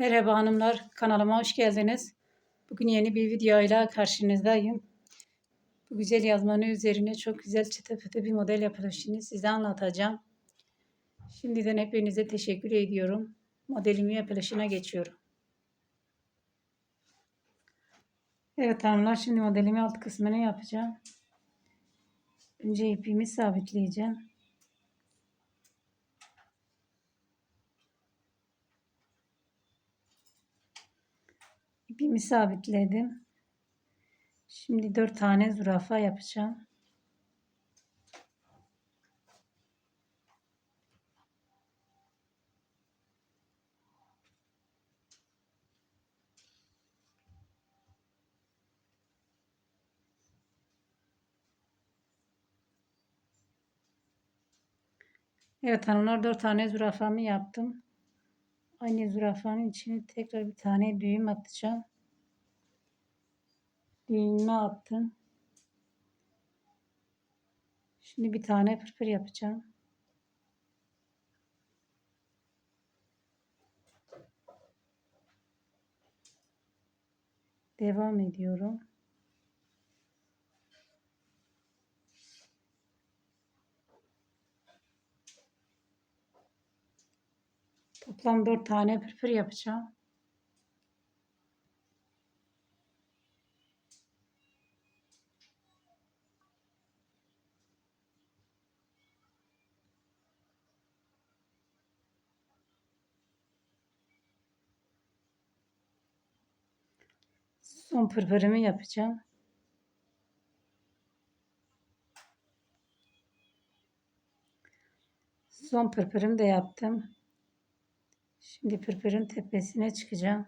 Merhaba hanımlar, kanalıma hoş geldiniz. Bugün yeni bir videoyla karşınızdayım. Bu güzel yazmanı üzerine çok güzel pıtı bir model yapılışını size anlatacağım. Şimdiden hepinize teşekkür ediyorum. Modelimi yapılışına geçiyorum. Evet hanımlar, şimdi modelimi alt kısmını yapacağım. Önce ipimi sabitleyeceğim. İpimi sabitledim. Şimdi dört tane zürafa yapacağım. Evet hanımlar dört tane zürafamı yaptım. Aynı zürafanın içine tekrar bir tane düğüm atacağım. Düğümü attım. Şimdi bir tane pırpır yapacağım. Devam ediyorum. Toplam 4 tane pırpır yapacağım. Son pırpırımı yapacağım. Son pırpırımı da yaptım. Şimdi pırpırın tepesine çıkacağım.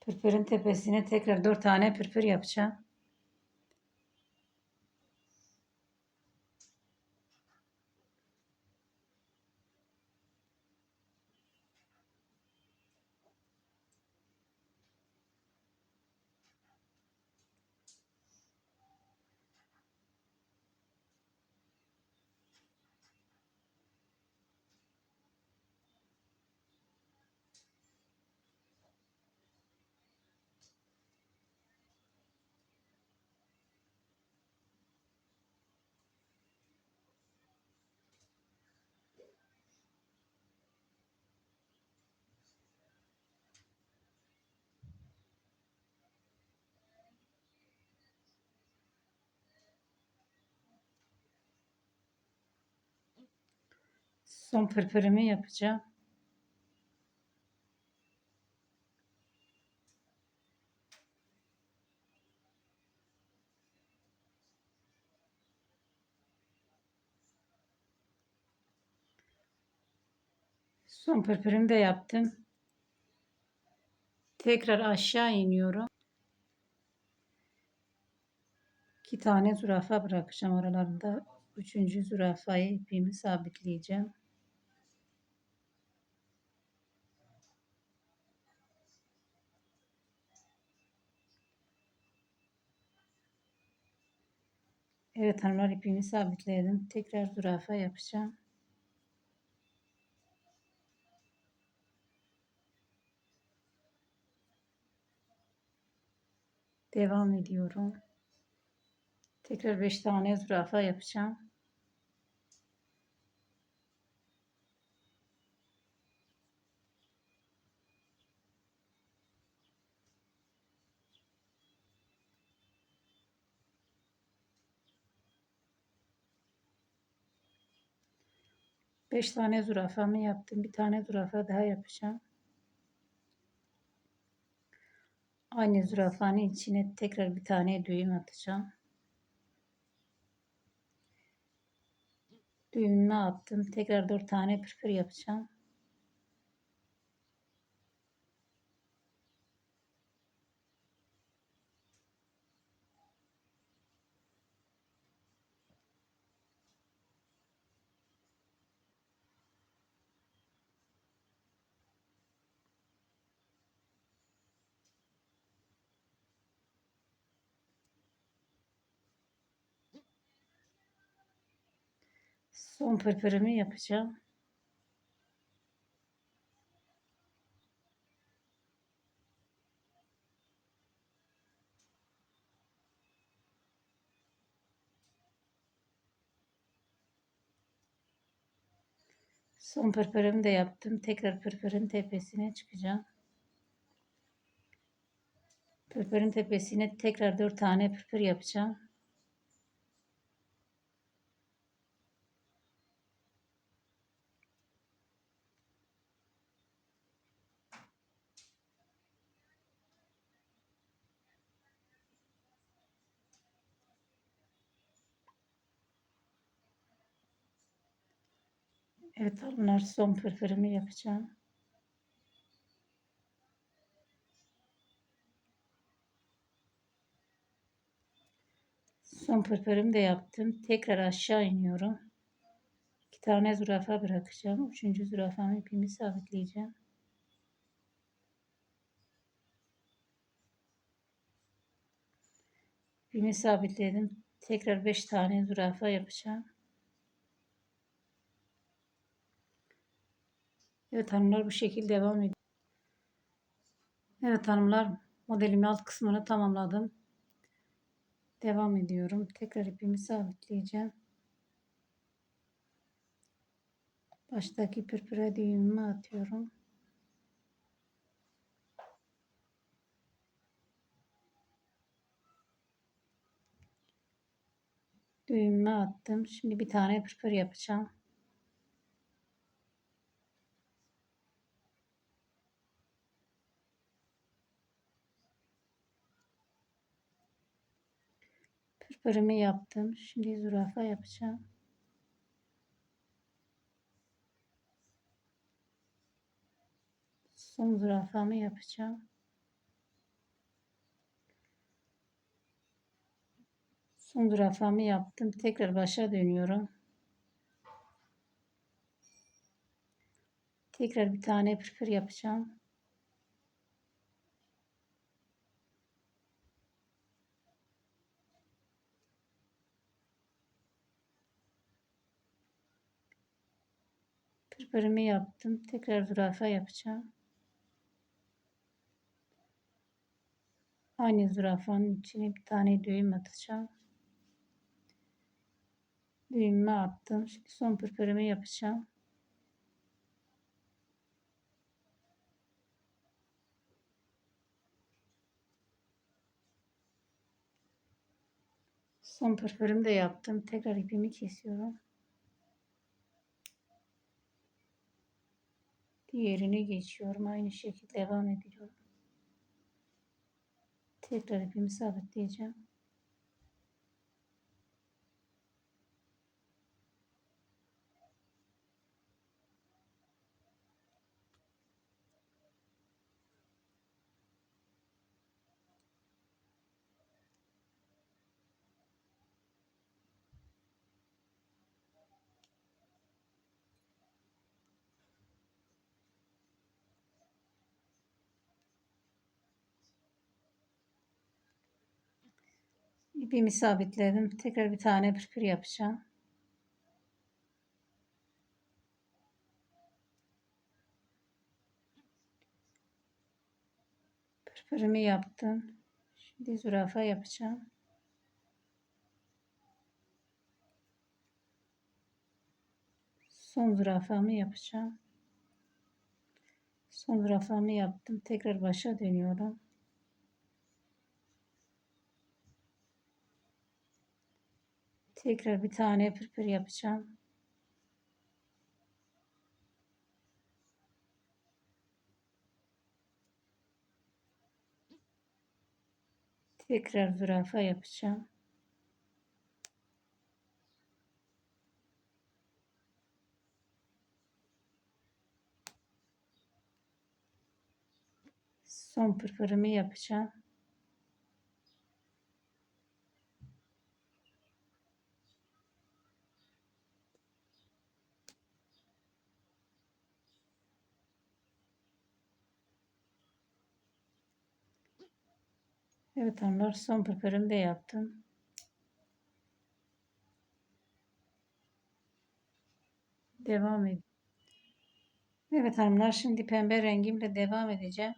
Pırpırın tepesine tekrar 4 tane pırpır yapacağım. Son pırpırımı yapacağım. Son pırpırımı da yaptım. Tekrar aşağı iniyorum. İki tane zürafa bırakacağım aralarında. Üçüncü zürafayı ipimi sabitleyeceğim. Evet hanımlar ipimi sabitledim. Tekrar zürafa yapacağım. Devam ediyorum. Tekrar 5 tane zürafa yapacağım. Beş tane zürafamı yaptım. Bir tane zürafa daha yapacağım. Aynı zürafanın içine tekrar bir tane düğüm atacağım. Düğümümü attım. Tekrar dört tane pırpır yapacağım. Son pırpırımı yapacağım. Son pırpırımı da yaptım. Tekrar pırpırın tepesine çıkacağım. Pırpırın tepesine tekrar 4 tane pırpır yapacağım. Evet bunlar son pırpırımı yapacağım. Son pırpırımı da yaptım. Tekrar aşağı iniyorum. İki tane zürafa bırakacağım. Üçüncü zürafamı ipimi sabitleyeceğim. İpimi sabitledim. Tekrar beş tane zürafa yapacağım. Evet hanımlar bu şekilde devam ediyor. Evet hanımlar modelimi alt kısmını tamamladım. Devam ediyorum. Tekrar ipimi sabitleyeceğim. Baştaki pırpıra düğümümü atıyorum. Düğümümü attım. Şimdi bir tane pırpır yapacağım. Pırpırımı yaptım. Şimdi zürafa yapacağım. Son zürafamı yapacağım. Son zürafamı yaptım. Tekrar başa dönüyorum. Tekrar bir tane pırpır yapacağım. Pırpırımı yaptım. Tekrar zürafa yapacağım. Aynı zürafanın içine bir tane düğüm atacağım. Düğümümü attım. Şimdi son pırpırımı yapacağım. Son pırpırımı da yaptım. Tekrar ipimi kesiyorum. Diğerine geçiyorum. Aynı şekilde devam ediyorum. Tekrar ipimi sabitleyeceğim. İpimi sabitledim. Tekrar bir tane pırpır yapacağım. Pırpırımı yaptım. Şimdi zürafa yapacağım. Son zürafamı yapacağım. Son zürafamı yaptım. Tekrar başa dönüyorum. Tekrar bir tane pırpır yapacağım. Tekrar zürafa yapacağım. Son pırpırımı yapacağım. Evet hanımlar son pırpırımı da yaptım. Devam edin. Evet hanımlar şimdi pembe rengimle devam edeceğim.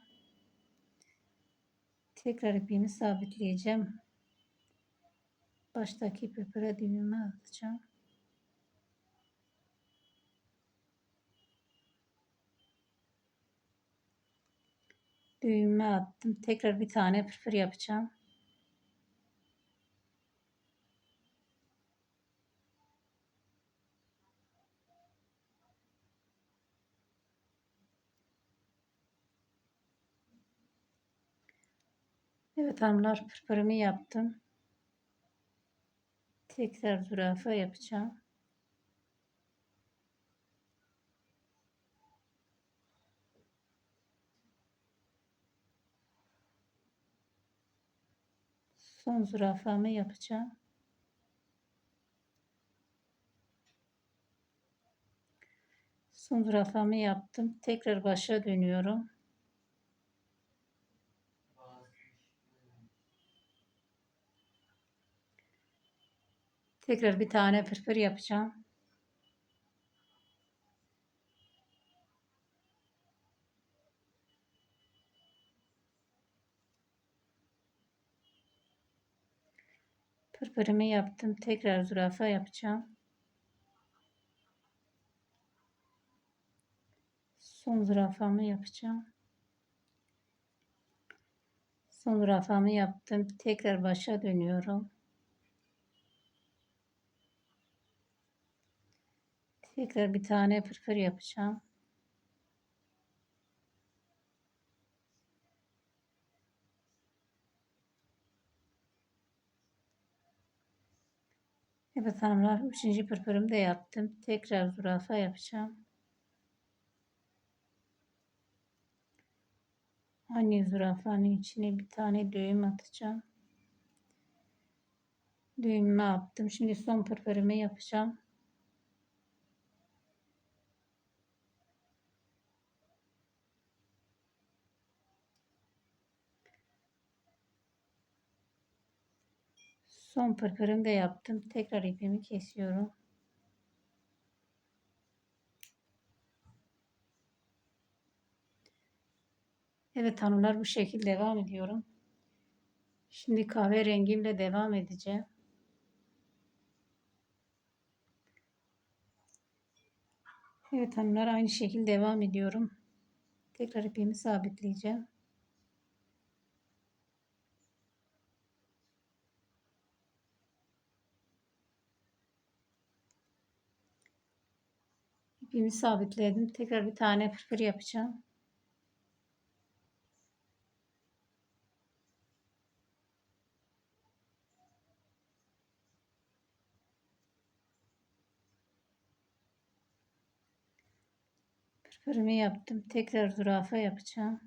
Tekrar ipimi sabitleyeceğim. Baştaki pırpıra düğümü atacağım. Düğümü attım. Tekrar bir tane pırpır yapacağım. Evet hanımlar pırpırımı yaptım. Tekrar zürafa yapacağım. Son zürafamı yapacağım. Son zürafamı yaptım. Tekrar başa dönüyorum. Tekrar bir tane pırpır yapacağım. Pırpırımı yaptım. Tekrar zürafa yapacağım. Son zürafamı yapacağım. Son zürafamı yaptım. Tekrar başa dönüyorum. Tekrar bir tane pırpır yapacağım. Evet hanımlar, üçüncü pırpırımı da yaptım. Tekrar zürafa yapacağım. Aynı zürafanın içine bir tane düğüm atacağım. Düğümümü attım. Şimdi son pırpırımı yapacağım. Son pırpırımı da yaptım. Tekrar ipimi kesiyorum. Evet hanımlar bu şekilde devam ediyorum. Şimdi kahve rengimle devam edeceğim. Evet hanımlar aynı şekilde devam ediyorum. Tekrar ipimi sabitleyeceğim. İpimi sabitledim. Tekrar bir tane pırpır yapacağım. Pırpırımı yaptım. Tekrar zürafa yapacağım.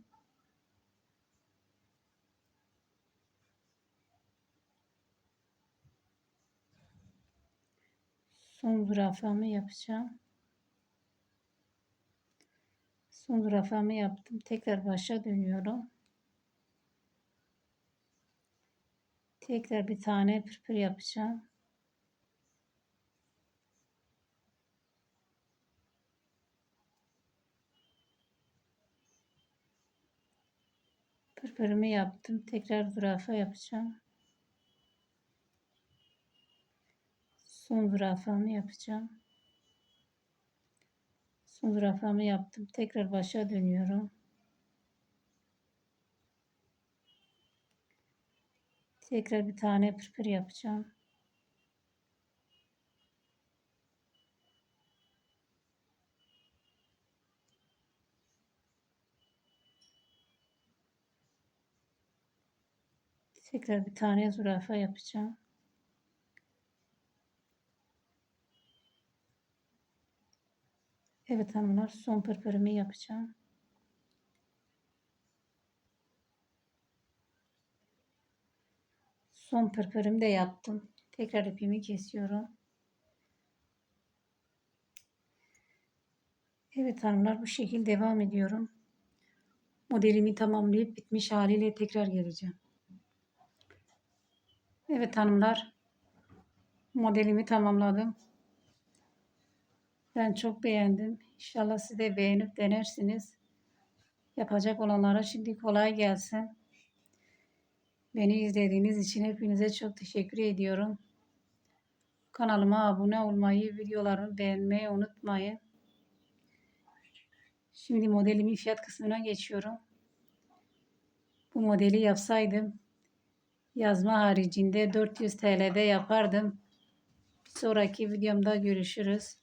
Son zürafamı yapacağım. Son zürafamı yaptım. Tekrar başa dönüyorum. Tekrar bir tane pırpır yapacağım. Pırpırımı yaptım. Tekrar zürafa yapacağım. Son zürafamı yapacağım. Son zürafamı yaptım. Tekrar başa dönüyorum. Tekrar bir tane pırpır yapacağım. Tekrar bir tane zürafa yapacağım. Evet hanımlar son pırpırımı yapacağım. Son pırpırımı da yaptım. Tekrar ipimi kesiyorum. Evet hanımlar bu şekilde devam ediyorum. Modelimi tamamlayıp bitmiş haliyle tekrar geleceğim. Evet hanımlar modelimi tamamladım. Ben çok beğendim. İnşallah siz de beğenip denersiniz. Yapacak olanlara şimdi kolay gelsin. Beni izlediğiniz için hepinize çok teşekkür ediyorum. Kanalıma abone olmayı, videolarımı beğenmeyi unutmayın. Şimdi modelimin fiyat kısmına geçiyorum. bu modeli yapsaydım yazma haricinde 400 TL'de yapardım. Bir sonraki videomda görüşürüz.